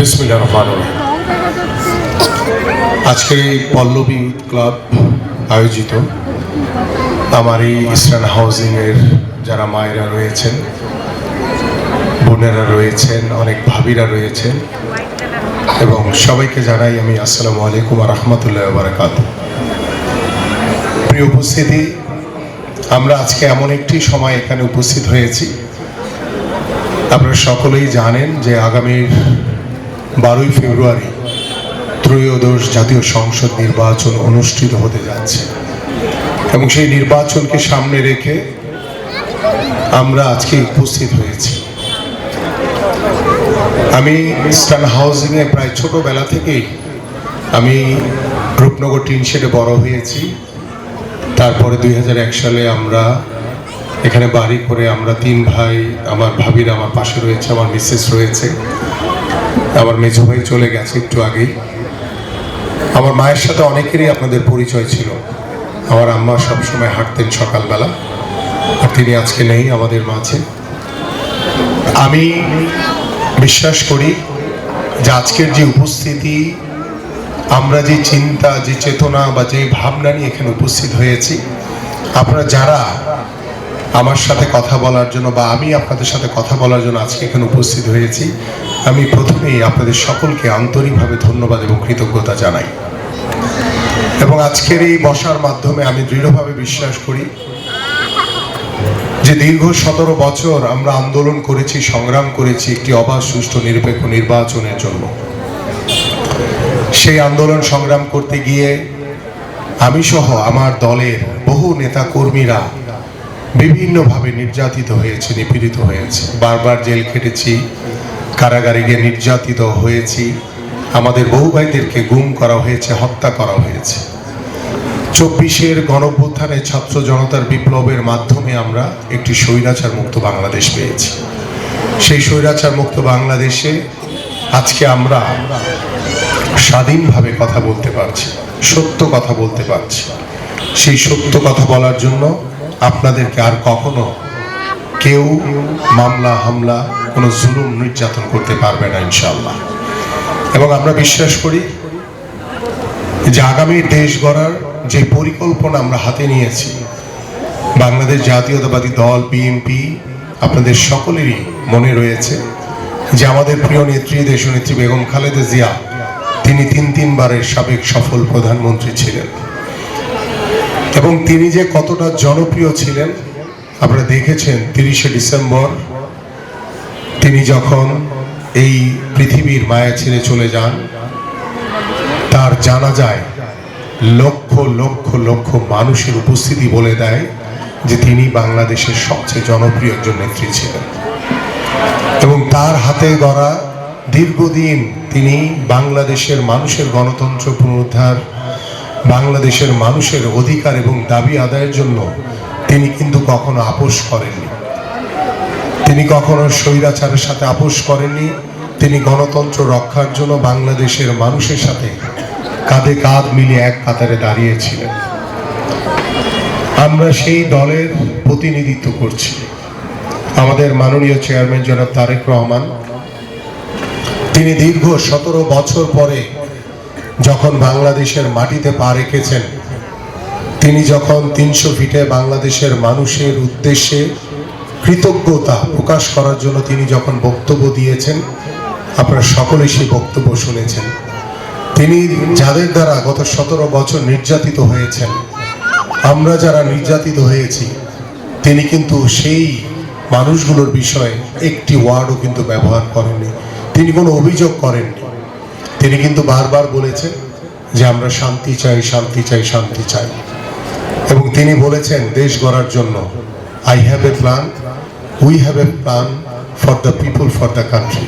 বিসমিল্লাহ রহমান রহিম। আজকে এই পল্লবী ইউথ ক্লাব আয়োজিত আমার এই ইস্টার্ন হাউজিংয়ের যারা মায়েরা রয়েছেন, বোনেরা রয়েছেন, অনেক ভাবিরা রয়েছেন এবং সবাইকে জানাই আমি আসসালামু আলাইকুম রহমতুল্লাহ বারাকাত প্রিয় উপস্থিতি, আমরা আজকে এমন একটি সময় এখানে উপস্থিত হয়েছি। আপনারা সকলেই জানেন যে আগামীর বারোই ফেব্রুয়ারি ত্রয়োদশ জাতীয় সংসদ নির্বাচন অনুষ্ঠিত হতে যাচ্ছে। এবং সেই নির্বাচনকে সামনে রেখে আমরা আজকে উপস্থিত হয়েছি। আমি স্টান হাউজিংয়ে প্রায় ছোটোবেলা থেকেই আমি রূপনগর টিন শেডে বড় হয়েছি। তারপরে দুই হাজার এক সালে আমরা এখানে বাড়ি করে আমরা তিন ভাই, আমার ভাবিরা আমার পাশে রয়েছে, আমার মিসেস রয়েছে। আমার মেজো ভাই চলে গেছে একটু আগেই। আমার মায়ের সাথে অনেকেরই আপনাদের পরিচয় ছিল। আমার আম্মা সবসময় হাঁটতেন সকালবেলা, আর তিনি আজকে নেই আমাদের মাঝে। আমি বিশ্বাস করি যে আজকের যে উপস্থিতি, আমরা যে চিন্তা, যে চেতনা বা যে ভাবনা নিয়ে এখানে উপস্থিত হয়েছি, আপনারা যারা আমার সাথে কথা বলার জন্য বা আমি আপনাদের সাথে কথা বলার জন্য আজকে এখানে উপস্থিত হয়েছি। আমি প্রথমেই আপনাদের সকলকে আন্তরিকভাবে ধন্যবাদ এবং কৃতজ্ঞতা জানাই। এবং আজকের এই বসার মাধ্যমে আমি দৃঢ়ভাবে বিশ্বাস করি যে দীর্ঘ সতেরো বছর আমরা আন্দোলন করেছি, সংগ্রাম করেছি একটি অবাধ, সুষ্ঠু, নিরপেক্ষ নির্বাচনের জন্য। সেই আন্দোলন সংগ্রাম করতে গিয়ে আমি সহ আমার দলের বহু নেতা কর্মীরা বিভিন্নভাবে নির্যাতিত হয়েছে, নিপীড়িত হয়েছে। বারবার জেল খেটেছি, কারাগারে গিয়ে নির্যাতিত হয়েছি। আমাদের বহু ভাইদেরকে গুম করা হয়েছে, হত্যা করা হয়েছে। চব্বিশের গণভ্যুত্থানে ছাত্র জনতার বিপ্লবের মাধ্যমে আমরা একটি স্বৈরাচার মুক্ত বাংলাদেশ পেয়েছি। সেই স্বৈরাচার মুক্ত বাংলাদেশে আজকে আমরা স্বাধীনভাবে কথা বলতে পারছি, সত্য কথা বলতে পারছি। সেই সত্য কথা বলার জন্য আপনাদেরকে আর কখনো কেউ মামলা, হামলা, কোনো জুলুম নির্যাতন করতে পারবে না ইনশাল্লাহ এবং আমরা বিশ্বাস করি যে আগামী দেশ গড়ার যে পরিকল্পনা আমরা হাতে নিয়েছি, বাংলাদেশ জাতীয়তাবাদী দল, বিএনপি, আপনাদের সকলেরই মনে রয়েছে যে আমাদের প্রিয় নেত্রী, দেশনেত্রী বেগম খালেদা জিয়া, তিনি তিন তিনবারের সাবেক সফল প্রধানমন্ত্রী ছিলেন। এবং তিনি যে কতটা জনপ্রিয় ছিলেন, আপনারা দেখেছেন তিরিশে ডিসেম্বর, তিনি যখন এই পৃথিবীর মায়া ছেড়ে চলে যান, তার জানা যায় লক্ষ লক্ষ লক্ষ মানুষের উপস্থিতি বলে দেয় যে তিনি বাংলাদেশের সবচেয়ে জনপ্রিয় একজন নেত্রী ছিলেন। এবং তার হাতে গড়া দীর্ঘদিন তিনি বাংলাদেশের মানুষের গণতন্ত্র পুনরুদ্ধার বাংলাদেশের মানুষের অধিকার এবং দাবি আদায়ের জন্য তিনি কিন্তু কখনো আপোষ করেননি। তিনি কখনো স্বৈরাচারের সাথে আপোষ করেননি। তিনি গণতন্ত্র রক্ষার জন্য বাংলাদেশের মানুষের সাথে কাঁধে কাঁধ মিলিয়ে এক কাতারে দাঁড়িয়েছিলেন। আমরা সেই দলের প্রতিনিধিত্ব করছি। আমাদের মাননীয় চেয়ারম্যান জনাব তারেক রহমান, তিনি দীর্ঘ সতেরো বছর পরে যখন বাংলাদেশের মাটিতে পা রেখেছেন, তিনি যখন তিনশো ফিটে বাংলাদেশের মানুষের উদ্দেশ্যে কৃতজ্ঞতা প্রকাশ করার জন্য তিনি যখন বক্তব্য দিয়েছেন, আপনারা সকলে সেই বক্তব্য শুনেছেন। তিনি যাদের দ্বারা গত সতেরো বছর নির্যাতিত হয়েছেন, আমরা যারা নির্যাতিত হয়েছি, তিনি কিন্তু সেই মানুষগুলোর বিষয়ে একটি ওয়ার্ডও কিন্তু ব্যবহার করেননি। তিনি কোনো অভিযোগ করেননি। তিনি কিন্তু বারবার বলেছেন যে আমরা শান্তি চাই শান্তি চাই শান্তি চাই। এবং তিনি বলেছেন, দেশ গড়ার জন্য I have a plan we have a plan for the people for the country